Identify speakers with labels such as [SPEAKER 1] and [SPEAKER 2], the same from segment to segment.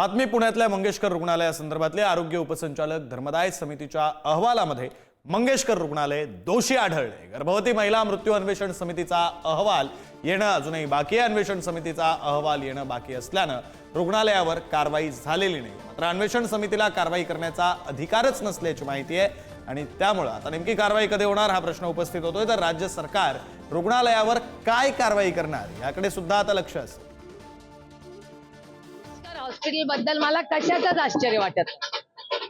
[SPEAKER 1] बातमी पुण्यातल्या मंगेशकर रुग्णालयासंदर्भातले आरोग्य उपसंचालक धर्मदाय समितीच्या अहवालामध्ये मंगेशकर रुग्णालय दोषी आढळले. गर्भवती महिला मृत्यू अन्वेषण समितीचा अहवाल येणं अजूनही बाकी आहे. अन्वेषण समितीचा अहवाल येणं बाकी असल्यानं रुग्णालयावर कारवाई झालेली नाही. मात्र अन्वेषण समितीला कारवाई करण्याचा अधिकारच नसल्याची माहिती आहे आणि त्यामुळं आता नेमकी कारवाई कधी होणार हा प्रश्न उपस्थित होतोय. तर राज्य सरकार रुग्णालयावर काय कारवाई करणार याकडे सुद्धा आता लक्ष असेल
[SPEAKER 2] हॉस्पिटलबद्दल मला कशाचंच आश्चर्य वाटत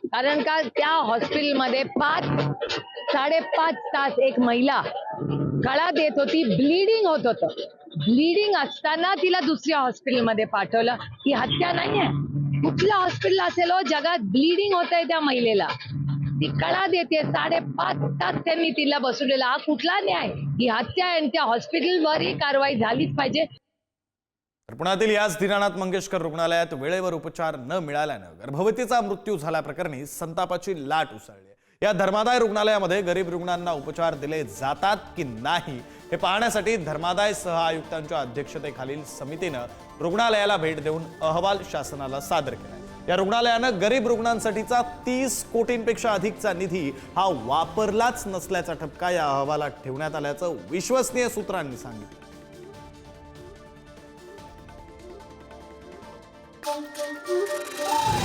[SPEAKER 2] कारण का त्या हॉस्पिटलमध्ये पाच साडेपाच तास एक महिला कळा देत होती ब्लिडिंग होत होतं. ब्लिडिंग असताना तिला दुसऱ्या हॉस्पिटलमध्ये पाठवलं. ही हत्या नाहीये. कुठलं हॉस्पिटल असेल हो? जगात ब्लिडिंग होत आहे त्या महिलेला. ती कळा देते. साडेपाच तास त्यांनी तिला बसवलेला. हा कुठला न्याय? ही हत्या आहे आणि त्या हॉस्पिटलवरही कारवाई झालीच पाहिजे.
[SPEAKER 1] तर पुण्यातील याच दिनानाथ मंगेशकर रुग्णालयात वेळेवर उपचार न मिळाल्यानं गर्भवतीचा मृत्यू झाल्याप्रकरणी संतापाची लाट उसळली या धर्मादाय रुग्णालयामध्ये गरीब रुग्णांना उपचार दिले जातात की नाही हे पाहण्यासाठी धर्मादाय सह आयुक्तांच्या अध्यक्षतेखालील समितीनं रुग्णालयाला भेट देऊन अहवाल शासनाला सादर केला या रुग्णालयानं गरीब रुग्णांसाठीचा तीस कोटींपेक्षा अधिकचा निधी हा वापरलाच नसल्याचा ठपका या अहवालात ठेवण्यात आल्याचं विश्वसनीय सूत्रांनी सांगितलं.
[SPEAKER 3] Boom, boom.